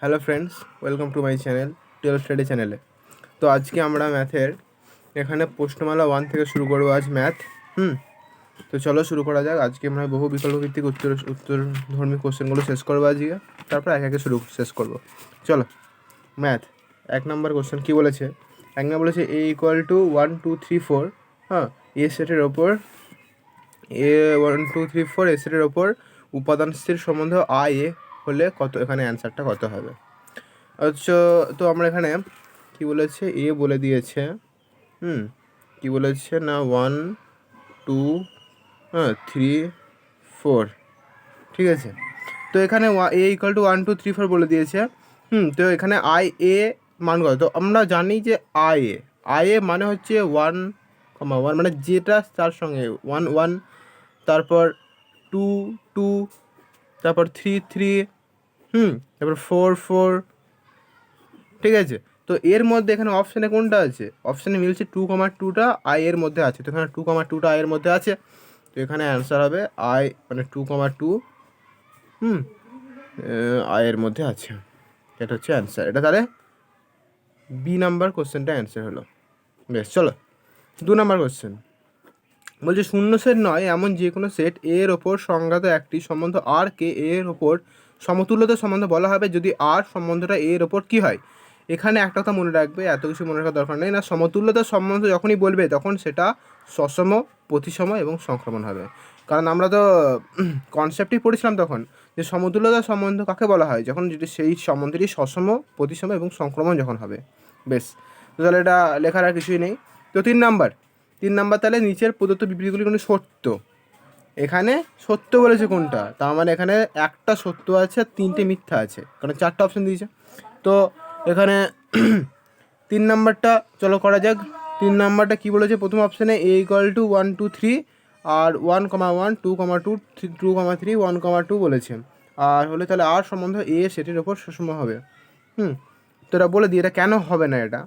Hello friends, welcome to my channel, twelve study চ্যানেলে। তো আজকে আমরা ম্যাথের এখানে প্রশ্নমালা ওয়ান থেকে শুরু করব আজ ম্যাথ, হুম? তো চলো শুরু করা যাক। আজকে আমরা বহু বিকল্প ভিত্তিক উত্তর উত্তর ধর্মী কোশ্চেনগুলো শেষ করব আজকে, তারপর এক একে শুরু শেষ করব। চলো, ম্যাথ, এক নম্বর কোশ্চেন কী বলেছে? এক নম্বর বলেছে A equal to one, two, three, four হ্যাঁ এ সেটের ওপর, A one, two, three, four, A সেটের ওপর উপাদান স্থির সম্বন্ধ আই, এ হলে কত, এখানে অ্যান্সারটা কত হবে? আচ্ছা তো আমরা এখানে কি বলেছে? এ বলে দিয়েছে। হুম, কি বলেছে? না ওয়ান টু হ্যাঁ থ্রি ফোর ঠিক আছে? তো এখানে A equal to one two three four বলে দিয়েছে। হুম, তো এখানে আই এ মান কত? তো আমরা জানি যে আই এ আই এ মানে হচ্ছে ওয়ান কমা ওয়ান মানে যেটা তার সঙ্গে। ওয়ান ওয়ান তারপর টু টু তারপর থ্রি থ্রি হুম, তারপর ফোর ফোর ঠিক আছে? তো এর মধ্যে এখানে অপশানে কোনটা আছে? অপশানে মিলছে টু কমার টুটা আই এর মধ্যে আছে। তো এখানে টু কমার টুটা আই এর মধ্যে আছে। তো এখানে অ্যান্সার হবে আই মানে টু কমার টু হুম আই এর মধ্যে আছে। এটা হচ্ছে অ্যান্সার এটা তাহলে বি নাম্বার কোশ্চেনটা অ্যান্সার হলো। বেশ, চলো। দু নাম্বার কোশ্চেন বলছে শূন্য সেট নয়, এমন যে কোনো সেট এর ওপর সংজ্ঞাত একটি সম্বন্ধ আর কে এর ওপর সমতুল্যতা সম্বন্ধ বলা হবে যদি আর সম্বন্ধটা এর ওপর কি হয়? এখানে একটা কথা মনে রাখবে, এত কিছু মনে রাখার দরকার নেই। না, সমতুল্যতা সম্বন্ধ যখনই বলবে, তখন সেটা সসম, প্রতিসম এবং সংক্রমণ হবে। কারণ আমরা তো কনসেপ্টই পড়েছিলাম তখন যে সমতুল্যতা সম্বন্ধ কাকে বলা হয়? যখন যদি সেই সম্বন্ধটি সসম, প্রতিসম এবং সংক্রমণ যখন হবে। বেশ তো তাহলে এটা লেখার আর কিছুই নেই। তো তিন নাম্বার তিন নাম্বার তাহলে নিচের প্রদত্ত বিবৃতিগুলি কোনো সত্য। এখানে সত্য বলেছে কোনটা? তার মানে এখানে একটা সত্য আছে আর তিনটে মিথ্যা আছে। কারণ চারটা অপশন দিয়েছে। তো এখানে তিন নাম্বারটা, চলো করা যাক। তিন নাম্বারটা কী বলেছে? প্রথম অপশানে A equal to one two three R one comma one two comma two three two comma three one comma two বলেছে। আর হলে তাহলে আর সম্বন্ধ এ সেটির ওপর সুষম হবে। হুম? তো এটা বলে দিই, এটা কেন হবে না এটা?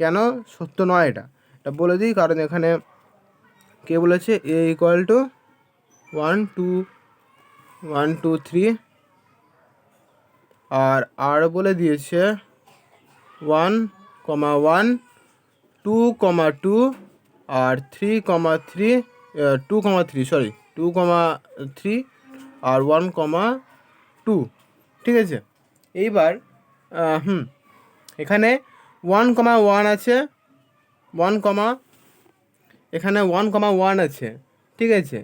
কেন? সত্য নয় এটা। এটা বলে দিই, কারণ এখানে কে বলেছে? A equal to one, two one, two, three. আর আর বলে দিয়েছে one comma one, two comma two, আর three comma three two comma three, sorry, two comma three, আর ওয়ান কমা টু, ঠিক আছে? এইবার হুম, এখানে ওয়ান কমা ওয়ান আছে, ওয়ান কমা, এখানে ওয়ান কমা ওয়ান আছে, ঠিক আছে?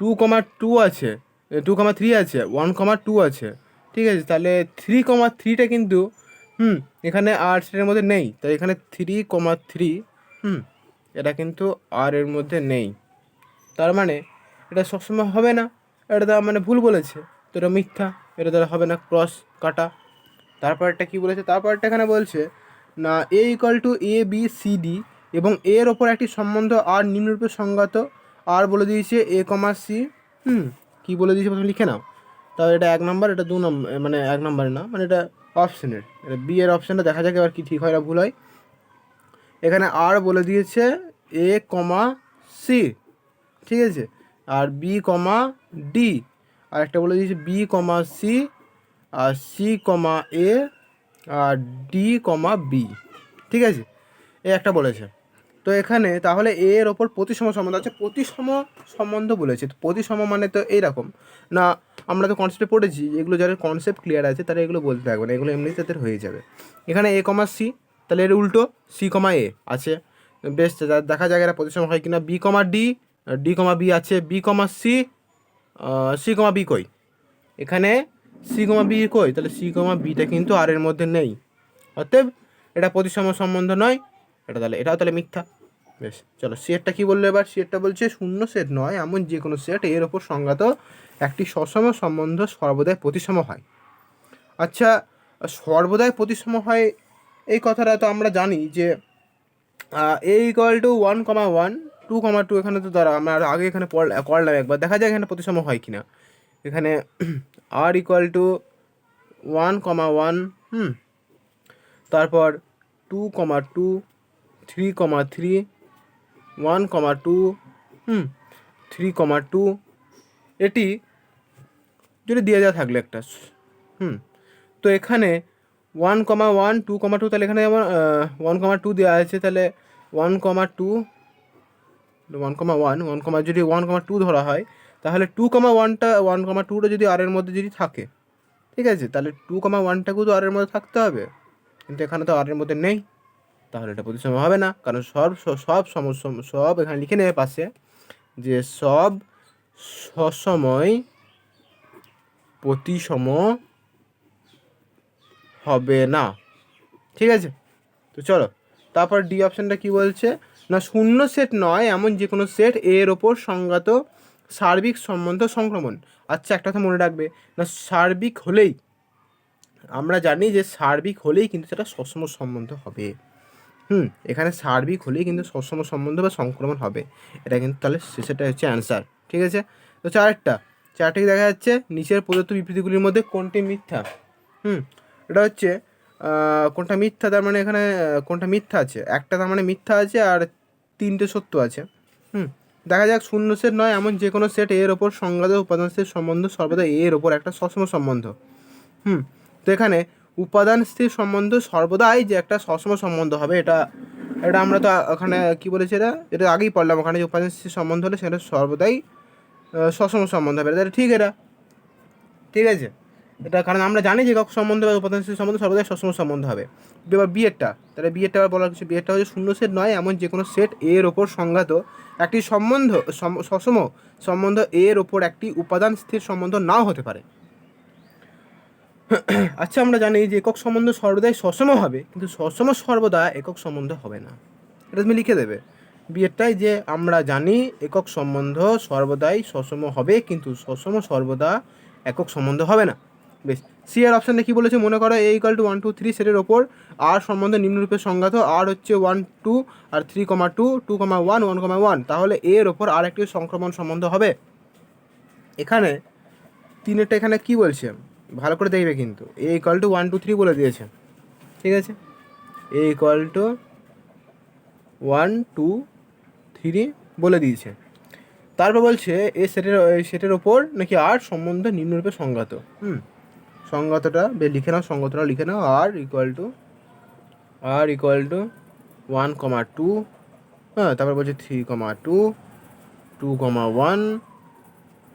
টু কমা টু আছে টু কমা থ্রি আছে ওয়ান কমা টু আছে, ঠিক আছে? তাহলে থ্রি কমা থ্রিটা কিন্তু, হুম, এখানে আর সেটার মধ্যে নেই, তাই এখানে থ্রি কমা থ্রি হুম, এটা কিন্তু আর এর মধ্যে নেই। তার মানে এটা সবসময় হবে না, এটা তার মানে ভুল বলেছে, তো এটা মিথ্যা, এটা তাহলে হবে না ক্রস কাটা। তারপরটা কী বলেছে? তারপরটা এখানে বলছে, না A equal to A B C D এবং এর ওপর একটি সম্বন্ধ আর নিম্নরূপে সংজ্ঞাত আর বলে দিয়েছে এ কমা সি হুম, কী বলে দিয়েছে প্রথমে লিখে নাও। তাও এটা এক নম্বর, এটা দু নম্বর মানে এক নম্বর না মানে এটা অপশনের এটা বি এর অপশানটা দেখা যাক এবার কি ঠিক হয় না ভুল হয়। এখানে আর বলে দিয়েছে এ কমা সি ঠিক আছে? আর বি কমা ডি আর একটা বলে দিয়েছে বি কমা সি আর সি কমা এ আর ডি কমা বি ঠিক আছে? এ একটা বলেছে। তো এখানে তাহলে এ এর ওপর প্রতিসম সম্বন্ধ আছে। প্রতিসম সম্বন্ধ বলেছে। তো প্রতিসম মানে তো এইরকম। না, আমরা তো কনসেপ্টে পড়েছি, এগুলো যাদের কনসেপ্ট ক্লিয়ার আছে, তারা এগুলো বলতে থাকবে না। এগুলো এমনি তাদের হয়ে যাবে। এখানে এ কমা সি তাহলে এর উল্টো সি কমা এ আছে। বেশ দেখা যাক এরা প্রতিসম হয় কিনা। B comma D D comma B আছে। B comma C C comma B কই? এখানে সি কমা বি কই? তাহলে সি কমা বিটা কিন্তু আর এর মধ্যে নেই। অতএব এটা প্রতিসম সম্বন্ধ নয়। এটা তাহলে এটাও তাহলে মিথ্যা। বেশ। চলো সেটটা কি বলল এবার? সেটটা বলছে শূন্য সেট নয় এমন যে কোনো সেট এর ওপর সংজ্ঞাত একটি সসম সম্বন্ধ সর্বদাই প্রতিসম হয়। আচ্ছা সর্বদাই প্রতিসম হয় এই কথাটা তো আমরা জানি যে A equal to one comma one two comma two এখানে তো দাঁড়া আমরা আর আগে এখানে পড়- করলাম একবার। দেখা যায় এখানে প্রতিসম হয় কিনা। এখানে R equal to one comma one হুম তারপর two comma two three comma three one comma two হুম থ্রি কমা টু এটি যদি দিয়ে দেওয়া থাকলে একটা, হুম, তো এখানে one comma one two comma two তাহলে এখানে যেমন ওয়ান কমা টু দেওয়া আছে, তাহলে one comma two one comma one one comma যদি ওয়ান কমা টু ধরা হয়, তাহলে টু কমা ওয়ানটা ওয়ান কমা টুটা যদি আর এর মধ্যে যদি থাকে, ঠিক আছে, তাহলে টু কমা ওয়ানটাকেও তো আর এর মধ্যে থাকতে হবে, কিন্তু এখানে তো আর এর মধ্যে নেই। তাহলে এটা প্রতিসম হবে না। কারণ সব সব সমস্যা সব এখানে লিখে নেবে পাশে যে সব সসময় প্রতিসম হবে না। ঠিক আছে? তো চলো, তারপর ডি অপশানটা কি বলছে? না, শূন্য সেট নয়, এমন যে কোনো সেট এর ওপর সংজ্ঞাত সার্বিক সম্বন্ধ সংক্রমণ। আচ্ছা একটা কথা মনে রাখবে। না, সার্বিক হলেই, আমরা জানি যে সার্বিক হলেই কিন্তু সেটা সসম সম্বন্ধ হবে। হুম, এখানে সার্বিক হলেই কিন্তু সসম সম্বন্ধ বা সংক্রমণ হবে। এটা কিন্তু তাহলে সেটা হচ্ছে অ্যান্সার ঠিক আছে? তো চারটা, চারটে দেখা যাচ্ছে? নিচের প্রদত্ত বিবৃতিগুলির মধ্যে কোনটি মিথ্যা? হুম, এটা হচ্ছে কোনটা মিথ্যা? তার মানে এখানে কোনটা মিথ্যা আছে? একটা তার মানে মিথ্যা আছে আর তিনটে সত্য আছে। হুম, দেখা যাক শূন্য সেট নয়, এমন যে কোনো সেট এর ওপর সংজ্ঞাত উপাদান সেট সম্বন্ধ সর্বদা এর ওপর একটা সসম সম্বন্ধ। হুম, তো এখানে উপাদান স্থির সম্বন্ধ সর্বদাই যে একটা সসম সম্বন্ধ হবে, এটা এটা আমরা তো ওখানে কি বলেছি এটা? এটা আগেই পড়লাম, ওখানে যে উপাদান স্থির সম্বন্ধ হলে সেটা সর্বদাই সসম সম্বন্ধ হবে। এটা ঠিক এটা। ঠিক আছে? এটা কারণ আমরা জানি যে একক সম্বন্ধ বা উপাদান স্থির সম্বন্ধ সর্বদাই সসম সম্বন্ধ হবে। এবার বিয়েরটা তাহলে বিয়েরটা আবার বলার কিছু বিয়েরটা হচ্ছে শূন্য সেট নয়, এমন যে কোনো সেট এর ওপর সংঘাত একটি সম্বন্ধ সসম সম্বন্ধ এর ওপর একটি উপাদান স্থির সম্বন্ধ নাও হতে পারে। আচ্ছা আমরা জানি যে একক সম্বন্ধ সর্বদাই সসম হবে, কিন্তু সসম সর্বদা একক সম্বন্ধ হবে না। এটা তুমি লিখে দেবে। বিয়েরটাই যে আমরা জানি একক সম্বন্ধ সর্বদাই সসম হবে, কিন্তু সসম সর্বদা একক সম্বন্ধ হবে না। বেশ, সি আর অপশানে কী বলেছে মনে করো? A equal to one two three সেটের ওপর আর সম্বন্ধে নিম্নরূপে সংজ্ঞাত আর হচ্ছে ওয়ান টু আর three comma two two comma one one comma one তাহলে এর ওপর আর একটি সংক্রমণ সম্বন্ধ হবে। এখানে তিনেরটা এখানে কি বলছে? ভালো করে দেখবে কিন্তু। A equal to one two three বলে দিয়েছে। ঠিক আছে? A equal to one two three বলে দিয়েছে। তারপর বলছে, এ সেটের সেটের ওপর নাকি আর সম্বন্ধ নিম্নরূপে সংজ্ঞাত। হুম? সংজ্ঞাতটা, বে লিখে নাও সংগতটা লিখে নাও। R equal to R equal to one comma two হ্যাঁ তারপর বলছে three comma two two comma one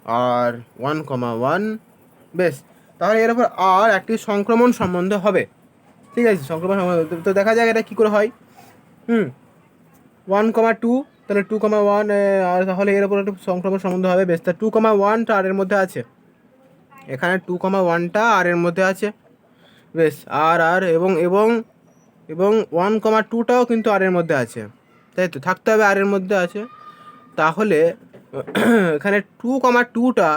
আর ওয়ান কমা ওয়ান বেশ। তাহলে এর ওপর আর একটি সংক্রমণ সম্বন্ধ হবে। ঠিক আছে, সংক্রমণ সম্বন্ধ। তো দেখা যাক এটা কী করে হয়। হুম ওয়ান কমা টু তাহলে টু কমা ওয়ান আর তাহলে এর ওপর একটু সংক্রমণ সম্বন্ধ হবে। বেশ, তা টু কমা ওয়ানটা আর এর মধ্যে আছে। এখানে টু কমা ওয়ানটা আর এর মধ্যে আছে। বেশ, আর আর, এবং এবং এবং ওয়ান কমা টুটাও কিন্তু আর এর মধ্যে আছে। তাই তো, থাকতে হবে আর এর মধ্যে আছে। তাহলে, এখানে টু কমা টুটা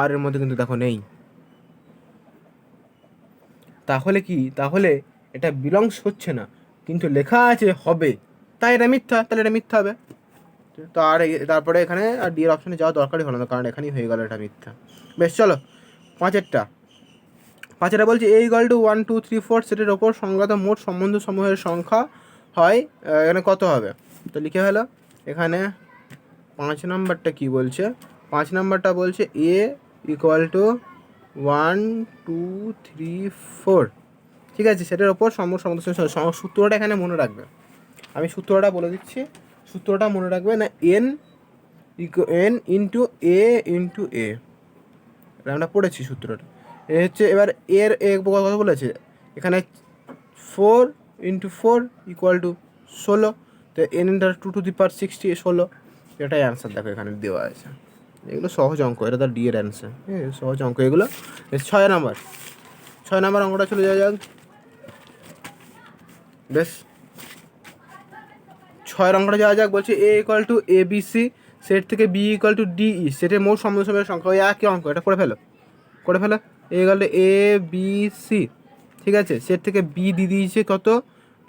আর এর মধ্যে কিন্তু দেখো নেই। তাহলে কি? তাহলে এটা বিলংস হচ্ছে না। কিন্তু লেখা আছে হবে। তাই এটা মিথ্যা, তাহলে এটা মিথ্যা হবে। তো আর তারপরে এখানে আর ডি এর অপশনে যাওয়া দরকারই হলো না, কারণ এখানেই হয়ে গেল এটা মিথ্যা। বেশ, চলো। পাঁচেরটা। পাঁচেরটা বলছে এই equal to one two three four সেটের ওপর সংজ্ঞাত মোট সম্বন্ধ সমূহের সংখ্যা হয় এখানে কত হবে? তো লিখে হলো এখানে পাঁচ নাম্বারটা কি বলছে? পাঁচ নাম্বারটা বলছে A equal to one two three four ঠিক আছে, সেটার ওপর সম্মুখ সমস্ত সূত্রটা এখানে মনে রাখবে। আমি সূত্রটা বলে দিচ্ছি। সূত্রটা মনে রাখবে না N N into A into A আমরা পড়েছি সূত্রটা। এ হচ্ছে এবার এর এ কথা বলেছে? এখানে four into four equal to ষোলো। তো N into two to the power sixty ষোলো। এটাই অ্যান্সার দেখো এখানে দেওয়া আছে। এগুলো সহজ অঙ্ক, এটা তার ডি এর অ্যান্সার হ্যাঁ সহজ অঙ্ক। এগুলো ছয় নাম্বার ছয় নাম্বার অঙ্কটা চলে যাওয়া যাক। বেশ। ছয় অঙ্কটা যাওয়া যাক, বলছে A equal to A B C set থেকে B equal to D E সেটের মোট সমস্যার সংখ্যা ওই একই অঙ্ক, এটা করে ফেলো। করে ফেলো। A equal to A B C ঠিক আছে? সেট থেকে বি দিয়ে দিয়েছে কত?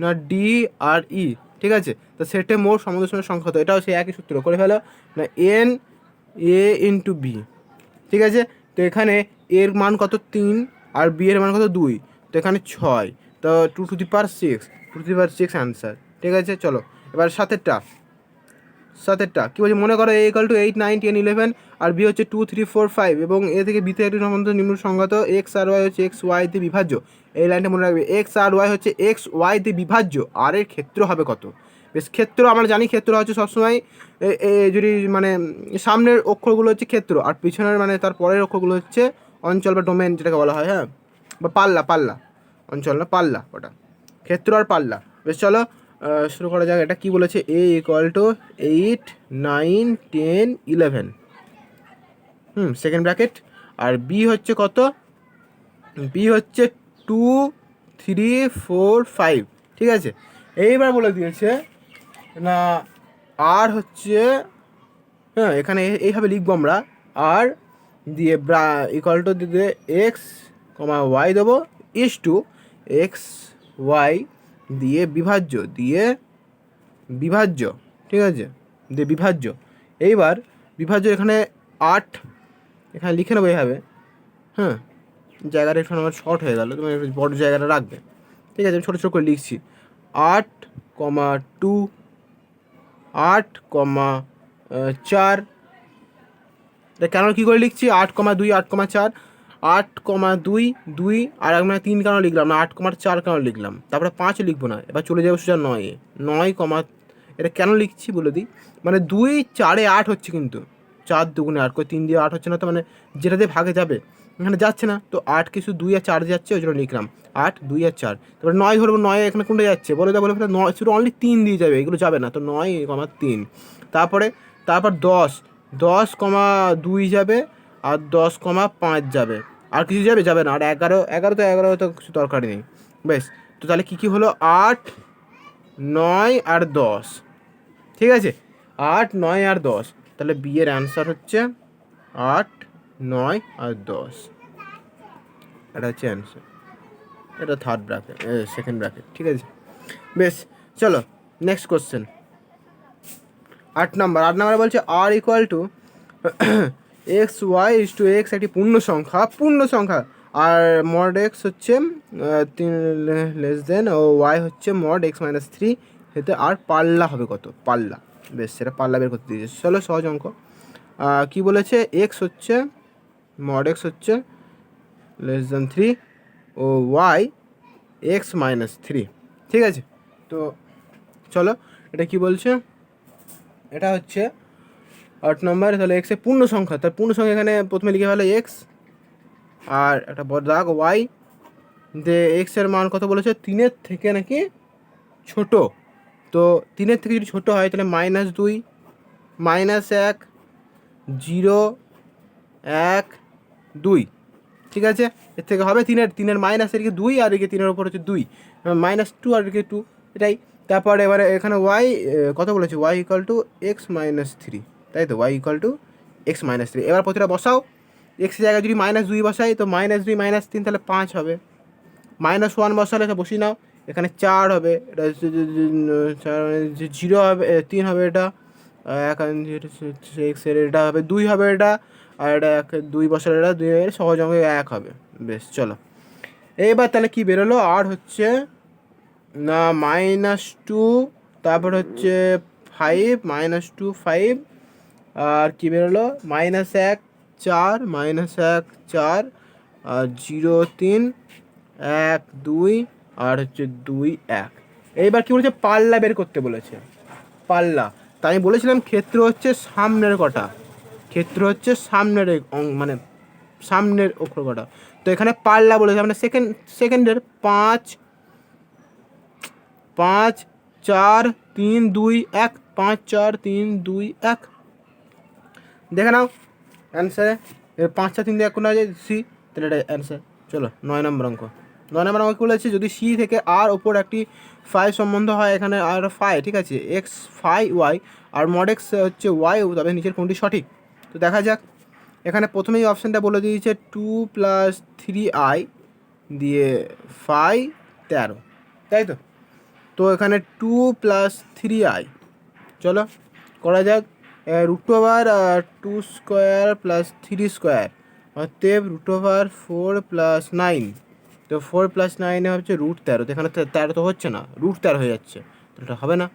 না ডি আর ই ঠিক আছে? তো সেটে মোট সমস্যার সংখ্যা তো এটাও সেই একই সূত্র। করে ফেলো। না এন এ ইন্টু বি ঠিক আছে? তো এখানে এর মান কত? তিন, আর বি এর মান কত? দুই। তো এখানে ছয়। তো two to the power six two to the power six answer ঠিক আছে? চলো, এবার সাতেরটা। সাতেরটা। কী বলছে? মনে করো A equal to eight nine ten eleven R B হচ্ছে টু থ্রি ফোর ফাইভ এবং এ থেকে বিতে একটি সম্বন্ধ নিম্ন সংগত এক্স আর ওয়াই হচ্ছে এক্স ওয়াই দিয়ে বিভাজ্য। এই লাইনটা মনে রাখবে। এক্স আর ওয়াই হচ্ছে এক্স ওয়াই দিয়ে বিভাজ্য। আর এর ক্ষেত্র হবে কত? বেশ ক্ষেত্র, আমরা জানি ক্ষেত্র হচ্ছে সবসময় যদি মানে সামনের অক্ষরগুলো হচ্ছে ক্ষেত্র আর পিছনের মানে তার পরের অক্ষরগুলো হচ্ছে অঞ্চল বা ডোমেন যেটাকে বলা হয় হ্যাঁ? বা পাল্লা পাল্লা। অঞ্চল না, পাল্লা ওটা। ক্ষেত্র আর পাল্লা। বেশ, চলো শুরু করা যাক। এটা কি বলেছে? A equal to eight nine ten eleven hmm second bracket R B হচ্ছে কত? বি হচ্ছে টু থ্রি ফোর ফাইভ ঠিক আছে? এইবার বলে দিয়েছে না, আর হচ্ছে হ্যাঁ এখানে এই- এইভাবে লিখব আমরা, আর দিয়ে ব্রা ইকুয়াল টু দিয়ে এক্স কমা ওয়াই দেবো ইস টু এক্স ওয়াই দিয়ে বিভাজ্য দিয়ে বিভাজ্য, ঠিক আছে? দিয়ে বিভাজ্য। এইবার বিভাজ্য এখানে আট, এখানে লিখে নেব এইভাবে। হ্যাঁ জায়গাটা এখানে আমার শর্ট হয়ে গেল তুমি বড় জায়গাটা রাখবে। ঠিক আছে, আমি ছোটো ছোটো করে লিখছি। আট কমা টু আট কমা চার। এটা কেন কী করে লিখছি? আট কমা দুই, আট কমা চার। আট কমা দুই দুই, আর আমরা তিন কেন লিখলাম না? আট কমা চার কেন লিখলাম? তারপরে পাঁচ লিখব না। এবার চলে যাব সোজা নয়ে। নয় কমা, এটা কেন লিখছি বলে দিই? মানে দুই, চারে আট হচ্ছে কিন্তু। চার দুগুণে আট করে তিন দিয়ে আট হচ্ছে না তো মানে যেটা দিয়ে ভাগে যাবে। এখানে যাচ্ছে না। তো আট কিছু দুই আর চার যাচ্ছে, ওই জন্য লিখলাম। আট, দুই আর চার। তারপরে নয় ধরবো, নয় এখানে কোনটা যাচ্ছে? বলে দেবো বলে নয়, শুধু অনলি তিন দিয়ে যাবে, এগুলো যাবে না। তো নয় কমা তিন। তারপরে, তারপর দশ। দশ কমা দুই যাবে, আর দশ কমা পাঁচ যাবে। আর কিছু যাবে? যাবে না। আর এগারো এগারো তো এগারো তো কিছু দরকারই নেই। বেশ তো তাহলে কী কী হলো? আট, নয় আর দশ। ঠিক আছে? আট, নয় আর দশ। তাহলে বিয়ের অ্যান্সার হচ্ছে আট নয় আর দশ। এটা হচ্ছে অ্যান্সার এটা থার্ড ব্র্যাকেট সেকেন্ড ব্র্যাকেট ঠিক আছে? বেশ, চলো নেক্সট কোশ্চেন আট নাম্বার আট নাম্বার বলছে R equal to X Y is to X একটি পূর্ণ সংখ্যা পূর্ণ সংখ্যা। আর মড এক্স হচ্ছে তিন লেস দেন ও ওয়াই হচ্ছে মড এক্স মাইনাস থ্রি এতে আর পাল্লা হবে কত? পাল্লা। বেশ, সেটা পাল্লা বের করতে দিয়েছে। চলো, সহজ অঙ্ক। কী বলেছে? এক্স হচ্ছে মড এক্স হচ্ছে লেস দেন থ্রি ও ওয়াই এক্স মাইনাস থ্রি ঠিক আছে? তো চলো, এটা কি বলছে? এটা হচ্ছে আট নম্বর, তাহলে এক্সের পূর্ণ সংখ্যা, তার পূর্ণ সংখ্যা এখানে প্রথমে লিখে ফেলো এক্স আর একটা বড় ওয়াই যে এক্সের মান কত বলেছে? তিনের থেকে নাকি ছোট। তো তিনের থেকে যদি ছোট হয়, তাহলে মাইনাস দুই মাইনাস এক জিরো এক দুই। ঠিক আছে? এর থেকে হবে তিনের তিনের মাইনাস এদিকে দুই আর এদিকে তিনের ওপর হচ্ছে দুই। মাইনাস টু আর এদিকে টু এটাই। তারপর এবারে এখানে ওয়াই কত বলেছে? Y equal to X minus three তাই তো? Y equal to X minus three এবার প্রতিটা বসাও। এক্সের জায়গায় যদি মাইনাস দুই বসাই, তো মাইনাস দুই মাইনাস তিন তাহলে পাঁচ হবে। মাইনাস ওয়ান বসালে বসিয়ে নাও। এখানে চার হবে। এটা চার মানে জিরো হবে তিন হবে এটা। এক এক্সের এটা হবে, দুই হবে এটা। আর এটা এক, দুই বছর এটা, দুই সহজ অঙ্কে এক হবে। বেশ, চলো। এইবার তাহলে কি বেরোলো? আর হচ্ছে, না মাইনাস টু তারপর হচ্ছে ফাইভ মাইনাস টু ফাইভ আর কি বেরোলো? মাইনাস এক, চার মাইনাস এক, চার, আর জিরো তিন, এক, দুই, আর হচ্ছে দুই, এক। এইবার কি বলেছে? পাল্লা বের করতে বলেছে। পাল্লা। তাই আমি বলেছিলাম ক্ষেত্র হচ্ছে সামনের কটা। ক্ষেত্র হচ্ছে সামনের মানে সামনের অক্ষর কটা তো এখানে পাল্লা বলেছে মানে সেকেন্ড সেকেন্ডের পাঁচ পাঁচ, চার, তিন, দুই, এক, পাঁচ, চার, তিন, দুই, এক। দেখে নাও অ্যান্সারে পাঁচ, চার, তিন দিয়ে এক কোনো আছে? সি তাহলে এটা অ্যান্সার চলো, নয় নম্বর অঙ্ক। নয় নম্বর অঙ্ক বলেছে? যদি সি থেকে আর ওপর একটি ফাই সম্বন্ধ হয়, এখানে আর ফাই ঠিক আছে? এক্স ফাই ওয়াই আর মড এক্স হচ্ছে ওয়াই তবে নিচের কোনটি সঠিক? তো দেখা যাক। এখানে প্রথমেই অপশানটা বলে দিয়েছে টু প্লাস থ্রি আই দিয়ে ফাই তেরো। তাই তো? তো এখানে টু প্লাস থ্রি আই চলো, করা যাক। Root over two square plus three square অতএব root over four plus nine তো ফোর প্লাস নাইনে হচ্ছে রুট তেরো। তো এখানে তে- তেরো তো হচ্ছে না রুট তেরো হয়ে যাচ্ছে। তো এটা হবে না।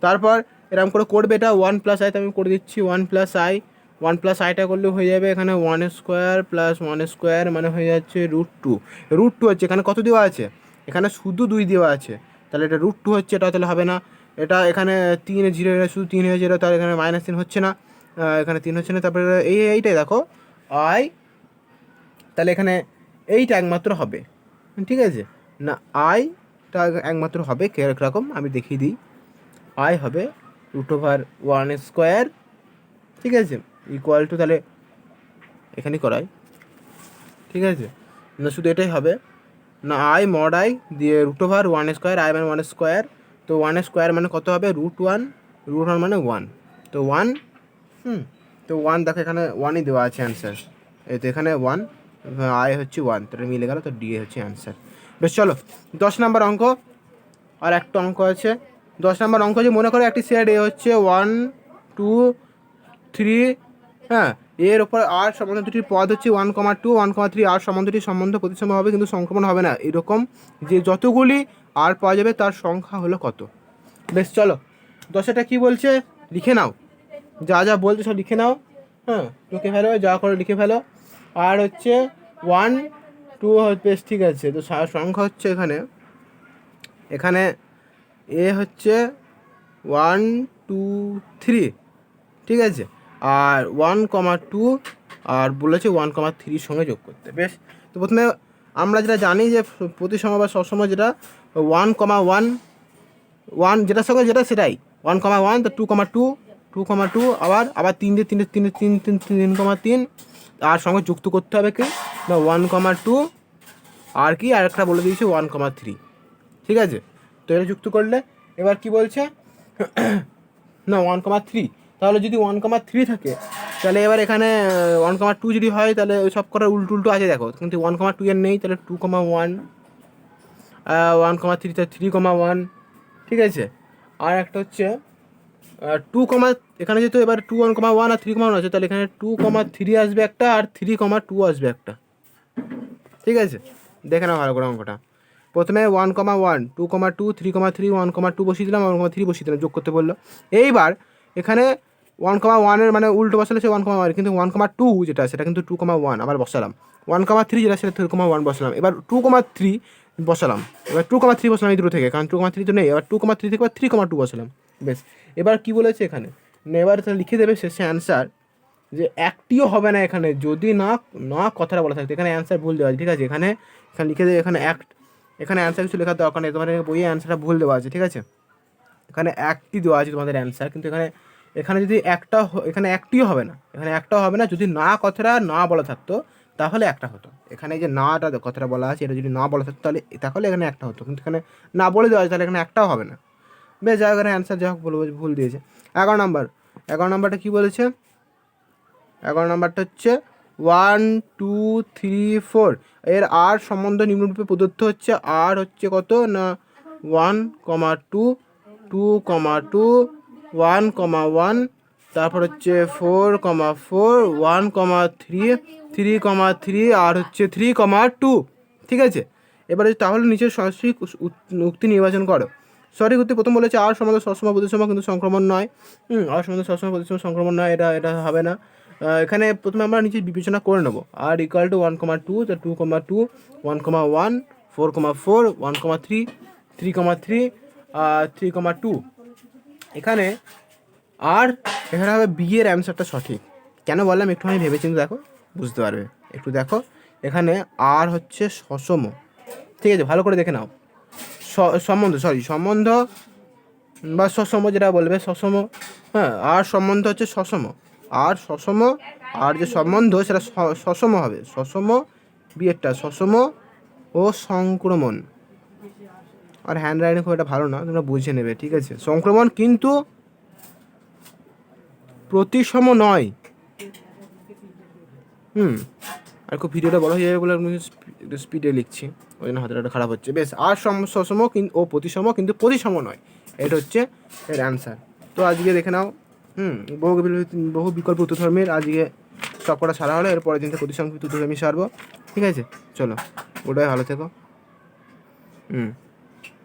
তারপর এরকম করে করবে এটা ওয়ান প্লাস আই আমি করে দিচ্ছি one plus I one plus আইটা করলে হয়ে যাবে এখানে one square plus one square মানে হয়ে যাচ্ছে রুট টু রুট টু হচ্ছে এখানে কত দেওয়া আছে? এখানে শুধু দুই দেওয়া আছে। তাহলে এটা রুট টু হচ্ছে, এটা তাহলে হবে না। এটা এখানে তিন জিরো শুধু তিন হয়ে জিরো তাহলে এখানে মাইনাস তিন হচ্ছে না। এখানে তিন হচ্ছে না, তারপরে এই, এইটাই দেখো। আই তাহলে এখানে এইটা একমাত্র হবে। ঠিক আছে? না আইটা একমাত্র হবে কীরকম আমি দেখিয়ে দিই। আই হবে রুট ওভার ওয়ান স্কোয়ার ঠিক আছে? ইকুয়াল টু তাহলে এখানেই করাই। ঠিক আছে? না, শুধু এটাই হবে। না আই মড আই দিয়ে root over one square I মানে ওয়ান স্কোয়ার তো ওয়ান স্কোয়ার মানে কত হবে? রুট ওয়ান রুট ওয়ান মানে ওয়ান তো ওয়ান হুম, তো ওয়ান দেখো এখানে ওয়ানই দেওয়া আছে অ্যান্সার এই তো এখানে ওয়ান আই হচ্ছে ওয়ান তো এটা মিলে গেল, তো ডি হচ্ছে অ্যান্সার বেশ, চলো, দশ নম্বর অঙ্ক। আর একটা অঙ্ক আছে। দশ নম্বর অঙ্ক যে মনে করো একটি সেট এ হচ্ছে ওয়ান টু থ্রি হ্যাঁ এর ওপর আর সম্বন্ধ দুটির পদ হচ্ছে one comma two one comma three আর সম্বন্ধটির সম্বন্ধ প্রতিসম হবে, কিন্তু সংক্রমণ হবে না। এরকম যে যতগুলি আর পাওয়া যাবে, তার সংখ্যা হলো কত? বেশ, চলো। দশটা কি বলছে? লিখে নাও। যা যা বলছে সব লিখে নাও। হ্যাঁ লিখে ফেলো, যা করে লিখে ফেলো। আর হচ্ছে ওয়ান টু বেশ, ঠিক আছে। তো সংখ্যা হচ্ছে এখানে। এখানে এ হচ্ছে ওয়ান টু থ্রি ঠিক আছে? আর ওয়ান কমা টু আর বলেছে ওয়ান কমা থ্রির সঙ্গে যোগ করতে। বেশ, তো প্রথমে আমরা যেটা জানি যে প্রতি প্রতিসম বা সবসময় যেটা ওয়ান কমা ওয়ান ওয়ান যেটার সঙ্গে যেটা সেটাই। ওয়ান কমা ওয়ান তো two comma two two comma two আবার আবার তিন দিয়ে তিনটে তিন তিন তিন তিন কমা তিন, আর সঙ্গে যুক্ত করতে হবে কি? না ওয়ান কমা টু আর কি? আর একটা বলে দিয়েছে ওয়ান কমা থ্রি ঠিক আছে? তো এটা যুক্ত করলে, এবার কি বলছে? না ওয়ান কমা থ্রি তাহলে যদি ওয়ান কমা থ্রি থাকে, তাহলে এবার এখানে ওয়ান কমা টু যদি হয়, তাহলে ওই সব কটার উল্টো উল্টো আছে দেখো। কিন্তু ওয়ান কমা টু এর নেই, তাহলে two comma one one comma three তাহলে থ্রি কমা ওয়ান ঠিক আছে? আর একটা হচ্ছে টু কমা এখানে যেহেতু এবার টু ওয়ান কমা ওয়ান আর থ্রি কমা ওয়ান আছে, তাহলে এখানে টু কমা থ্রি আসবে একটা আর থ্রি কমা টু আসবে একটা। ঠিক আছে? দেখে নাও ভালো করে অঙ্কটা। প্রথমে one comma one two comma two three comma three one comma two বসিয়ে দিলাম ওয়ান কমা থ্রি বসিয়ে দিলাম, যোগ করতে বলল। এইবার এখানে ওয়ান কমা ওয়ানের মানে উল্টো বসালে সে ওয়ান কমা ওয়ান কিন্তু ওয়ান কমা টু যেটা, সেটা কিন্তু টু কমা ওয়ান আবার বসালাম। ওয়ান কমা থ্রি যেটা, সেটা থ্রি কমা ওয়ান বসালাম। এবার টু কমা থ্রি বসালাম। এবার টু কমা থ্রি বসালাম এই দুটো থেকে, কারণ টু কমা থ্রি তো নেই। এবার টু কমা থ্রি থেকে থ্রি কমা টু বসালাম। বেশ। এবার কী বলেছে এখানে? এবার লিখে দেবে শেষে অ্যান্সার যে একটিও হবে না এখানে। যদি না না কথাটা বলা থাকতো এখানে অ্যান্সার ভুল দেওয়া আছে। ঠিক আছে, এখানে এখানে লিখে দেবে, এখানে অ্যাক্ট এখানে অ্যান্সার কিছু লেখার দরকার নেই। তোমার বইয়ে অ্যান্সারটা ভুল দেওয়া আছে। ঠিক আছে? এখানে একটি দেওয়া আছে তোমাদের অ্যান্সার কিন্তু এখানে এখানে যদি একটা এখানে একটিও হবে না। এখানে একটাও হবে না। যদি না কথাটা না বলা থাকতো, তাহলে একটা হতো। এখানে যে নাটা কথাটা বলা আছে, এটা যদি না বলা থাকতো, তাহলে তাহলে এখানে একটা হতো। কিন্তু এখানে না বলে দেওয়া তাহলে এখানে একটাও হবে না। বেশ যা এখানে অ্যান্সার যা হোক বলব ভুল দিয়েছে। এগারো নাম্বার, এগারো নাম্বারটা কী বলেছে? এগারো নাম্বারটা হচ্ছে ওয়ান টু থ্রি ফোর এর আর সম্বন্ধ নিম্নরূপে প্রদত্ত হচ্ছে, আর হচ্ছে কত? না one comma two two comma two one comma one তারপর হচ্ছে four comma four one comma three three comma three আর হচ্ছে থ্রি কমা টু ঠিক আছে? এবারে তাহলে নিচের সঠিক উক্তি নির্বাচন করো। সঠিক উক্তি প্রথম বলেছে আর সমাধান সবসময় প্রতিসময় কিন্তু সংক্রমণ নয়। আর সমাধান সবসময় প্রতিসময় সংক্রমণ নয়, এটা এটা হবে না। এখানে প্রথমে আমরা নিচে বিবেচনা করে নেব। R equal to one comma two two comma two one comma one four comma four one comma three three comma three three comma two এখানে আর এখানে হবে বি এর অ্যান্সারটা সঠিক। কেন বললাম? একটু আমি ভেবেচিন্তে দেখো, বুঝতে পারবে। একটু দেখো, এখানে আর হচ্ছে সসম। ঠিক আছে, ভালো করে দেখে নাও। সম্বন্ধ সরি সম্বন্ধ বা সসম যেটা বলবে, সসম হ্যাঁ আর সম্বন্ধ হচ্ছে সসম। আর সসম আর যে সম্বন্ধ, সেটা সসম হবে। সসম বিয়েরটা সসম ও সংক্রমণ। আর হ্যান্ড রাইটিং খুব একটা ভালো না, তোমরা বুঝে নেবে, ঠিক আছে? সংক্রমণ কিন্তু প্রতিসম নয়। হুম, আর খুব ভিডিওটা বড় হয়ে যাবে বলে একটু স্পিডে লিখছি, ওই জন্য হাতের খারাপ হচ্ছে। বেশ, আর সম- সসম ও প্রতিসম কিন্তু প্রতিসম নয়, এটা হচ্ছে এর অ্যান্সার তো আজকে দেখে নাও, হুম, বহু বহু বিকল্প উত্তরধর্মের আজকে সব কটা সারা হলো এর পরের দিন থেকে প্রতিসংখ্যিক উত্তরধর্মী সারবো, ঠিক আছে? চলো, ওটাই ভালো থেকো। হুম।